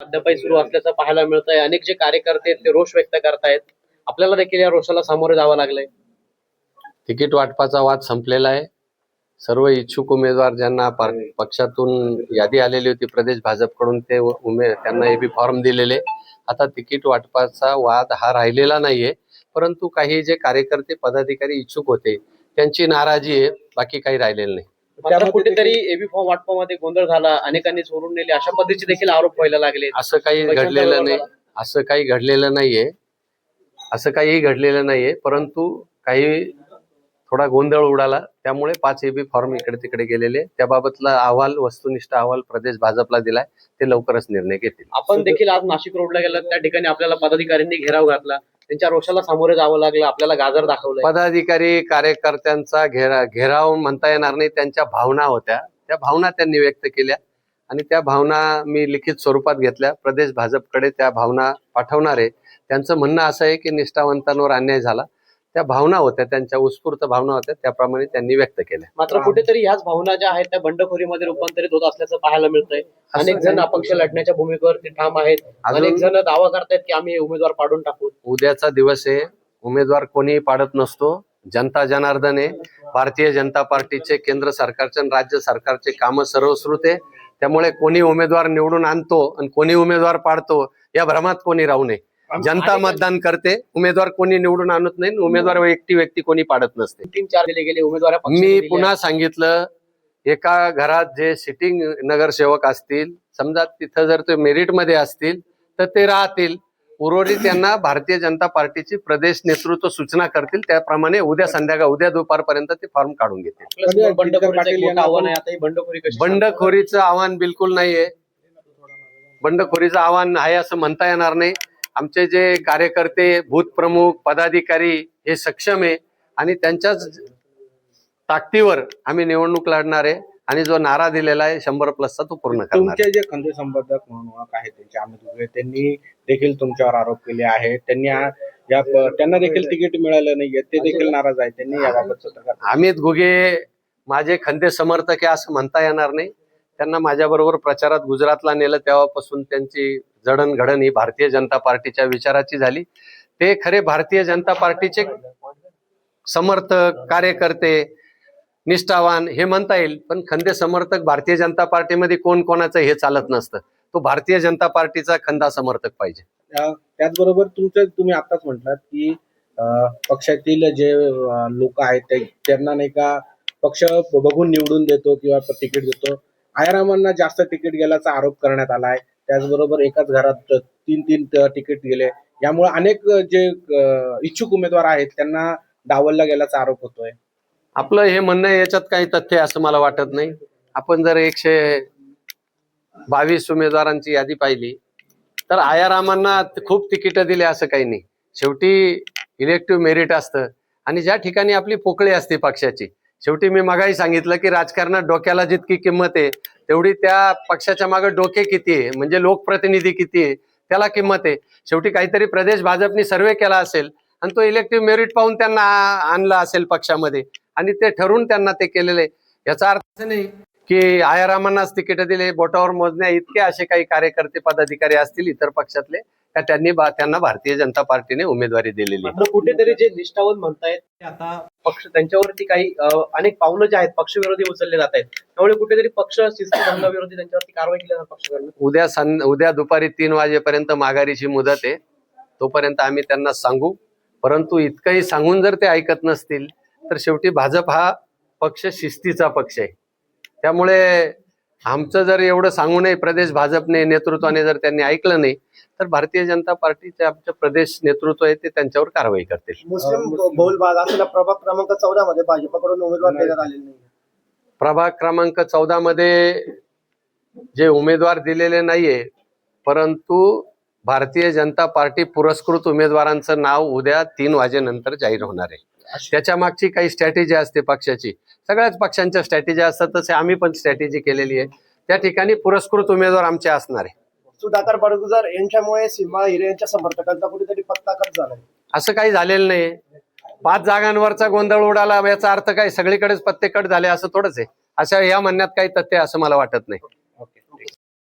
अद्यापही सुरू असल्याचं पाहायला मिळतंय. अनेक जे कार्यकर्ते आहेत ते रोष व्यक्त करतायत. आपल्याला देखील या रोषाला सामोरे जावं लागलंय. तिकीट वाटपाचा वाद संपलेला आहे. सर्व इच्छुक उमेदवार ज्यांना पक्षातून यादी आलेली होती प्रदेश भाजपकडून ते उमे त्यांना एबी फॉर्म दिलेले. आता तिकीट वाटपाचा वाद हा राहिलेला नाहीये. परंतु काही जे कार्यकर्ते पदाधिकारी इच्छुक होते त्यांची नाराजी आहे. बाकी काही राहिलेलं नाही. कुठेतरी एबी फॉर्म वाटपामध्ये गोंधळ झाला अनेकांनी चोरून नेले अशा पद्धतीचे देखील आरोप व्हायला लागले. असं काही घडलेलं नाही. असं काही घडलेलं नाहीये. असं काही घडलेलं नाहीये परंतु काही थोडा गोंधळ उडाला. त्यामुळे पाच एबी फॉर्म इकडे तिकडे गेलेले. त्याबाबतला अहवाल वस्तुनिष्ठ अहवाल प्रदेश भाजपला दिलाय. ते लवकरच निर्णय घेतील. आपण देखील आज नाशिक रोडला गेला त्या ठिकाणी आपल्याला पदाधिकाऱ्यांनी घेराव घातला. त्यांच्या रोषाला सामोरे जावं लागलं आपल्याला गाजर दाखवलं पदाधिकारी कार्यकर्त्यांचा घेरा घेराव म्हणता येणार नाही त्यांच्या भावना होत्या. त्या भावना त्यांनी व्यक्त केल्या आणि त्या भावना मी लिखित स्वरूपात घेतल्या. प्रदेश भाजपकडे त्या भावना पाठवणार. आहे त्यांचं म्हणणं असं आहे की निष्ठावंतांवर अन्याय झाला. त्या भावना होत्या त्यांच्या उत्स्फूर्त भावना होत्या त्याप्रमाणे त्यांनी व्यक्त केल्या. मात्र कुठेतरी ह्याच भावना ज्या आहेत त्या बंडखोरीमध्ये रूपांतरित होत असल्याचं पाहायला मिळतंय. अनेक जण अपक्ष लढण्याच्या भूमिकेवरती ठाम आहेत. अनेक जण दावा करतायत की आम्ही उमेदवार पाडून टाकू. उद्याचा दिवस आहे. उमेदवार कोणीही पाडत नसतो. जनता जनार्दन आहे. भारतीय जनता पार्टीचे केंद्र सरकारचे आणि राज्य सरकारचे कामं सर्वश्रुत आहे. त्यामुळे कोणी उमेदवार निवडून आणतो आणि कोणी उमेदवार पाडतो या भ्रमात कोणी राहू नये. जनता मतदान करते. उमेदवार कोणी निवडून आणत नाही उमेदवार एकटी व्यक्ती कोणी पाडत नसते. तीन चार दिले गेले उमेदवार मी पुन्हा सांगितलं एका घरात जे सिटिंग नगरसेवक असतील समजा तिथं जर ते मेरिटमध्ये असतील तर ते राहतील. उर्वरित त्यांना भारतीय जनता पार्टीची प्रदेश नेतृत्व सूचना करतील. त्याप्रमाणे उद्या संध्याकाळ उद्या दुपारपर्यंत ते फॉर्म काढून घेतील. बंडखोरीचं एक मोठं आव्हान आहे. आता ही बंडखोरी कशी बंडखोरीचं आव्हान बिलकुल नाहीये. बंडखोरीचं आव्हान आहे असं म्हणता येणार नाही. आमचे जे कार्यकर्ते भूतप्रमुख पदाधिकारी हे सक्षम आहे आणि त्यांच्याच ताकदीवर आम्ही निवडणूक लढणार आहे आणि जो नारा दिलेला आहे शंभर प्लसचा तो पूर्ण करणार. तुमचे जे खंदे संवर्धक म्हणून आहेत त्यांचे अमित घुगे त्यांनी देखील तुमच्यावर आरोप केले आहेत. त्यांनी या त्यांना देखील तिकीट मिळालं नाहीये ते देखील नाराज आहेत. त्यांनी याबाबत अमित घुगे माझे खंदे समर्थक आहे असं म्हणता येणार नाही. त्यांना माझ्याबरोबर प्रचारात गुजरातला नेलं तेव्हापासून त्यांची जडणघडण ही भारतीय जनता पार्टीच्या विचाराची झाली. ते खरे भारतीय जनता पार्टीचे समर्थक कार्यकर्ते निष्ठावान हे म्हणता येईल पण खंदे समर्थक भारतीय जनता पार्टीमध्ये कोण कोणाचं हे चालत नसतं. तो भारतीय जनता पार्टीचा खंदा समर्थक पाहिजे. त्याचबरोबर तुमचं तुम्ही आताच म्हटलात की पक्षातील जे लोक आहेत ते त्यांना नाही का पक्ष बघून निवडून देतो किंवा तिकीट देतो. आयारामांना जास्त तिकीट गेल्याचा आरोप करण्यात आला आहे त्याचबरोबर एकाच घरात तीन तीन तिकीट गेले. यामुळे अनेक जे इच्छुक उमेदवार आहेत त्यांना डावलला गेल्याचा आरोप होतोय. आपलं हे म्हणणं याच्यात काही तथ्य असं मला वाटत नाही. आपण जर एकशे बावीस उमेदवारांची यादी पाहिली तर आयारामांना खूप तिकीटं दिले असं काही नाही. शेवटी इलेक्टिव्ह मेरिट असतं. आणि ज्या ठिकाणी आपली पोकळी असते पक्षाची शेवटी मी मगाही सांगितलं की राजकारणात डोक्याला जितकी किंमत आहे तेवढी त्या पक्षाच्या मागे डोके किती आहे म्हणजे लोकप्रतिनिधी किती आहे त्याला किंमत आहे. शेवटी काहीतरी प्रदेश भाजपनी सर्वे केला असेल आणि तो इलेक्टिव्ह मेरिट पाहून त्यांना आणला असेल पक्षामध्ये. आणि ते ठरवून त्यांना ते केलेले याचा अर्थ नाही की आयारामांनाच तिकीट दिले बोटावर मोजण्या इतके असे काही कार्यकर्ते पदाधिकारी असतील इतर पक्षातले का त्यांनी त्यांना भारतीय जनता पार्टीने उमेदवारी दिलेली कुठेतरी जे निष्ठावंत म्हणतायत ते आता पक्ष त्यांच्यावरती काही अनेक पावलं जे आहेत पक्षविरोधी उचलले जात आहेत. त्यामुळे कुठेतरी पक्ष शिस्तभंगाविरोधी त्यांच्यावरती कारवाई केली जाणार पक्षाकडनं? उद्या सं उद्या दुपारी तीन वाजेपर्यंत माघारीची मुदत आहे. तोपर्यंत आम्ही त्यांना सांगू. परंतु इतकंही सांगून जर ते ऐकत नसतील तर शेवटी भाजप हा पक्ष शिस्तीचा पक्ष आहे. त्यामुळे आमचं जर एवढं सांगू नये प्रदेश भाजपने नेतृत्वाने जर त्यांनी ऐकलं नाही तर भारतीय जनता पार्टीचे आमचे प्रदेश नेतृत्व आहे ते त्यांच्यावर कारवाई करतील. मुस्लिम बहुल भाग असलेला प्रभाग क्रमांक चौदा मध्ये भाजपकडून उमेदवार देण्यात आलेले नाही प्रभाग क्रमांक चौदा मध्ये जे उमेदवार दिलेले नाहीये परंतु भारतीय जनता पार्टी पुरस्कृत उमेदवारांचं नाव उद्या तीन वाजेनंतर जाहीर होणार आहे. त्याच्या मागची काही स्ट्रॅटेजी असते पक्षाची. सगळ्याच पक्षांच्या स्ट्रॅटेजी असतात तसे आम्ही पण स्ट्रॅटेजी केलेली आहे. त्या ठिकाणी पुरस्कृत उमेदवार आमचे असणार आहे. सुधाकर बडगुजर यांच्यामुळे सीमा हिरे यांच्या समर्थकांचा कुठेतरी पत्ता कट झालाय. असं काही झालेलं नाही. पाच जागांवरचा गोंधळ उडाला याचा अर्थ काय? सगळीकडेच पत्ते कट झाले असं थोडंच आहे. अशा या म्हणण्यात काही तथ्य आहे असं मला वाटत नाही.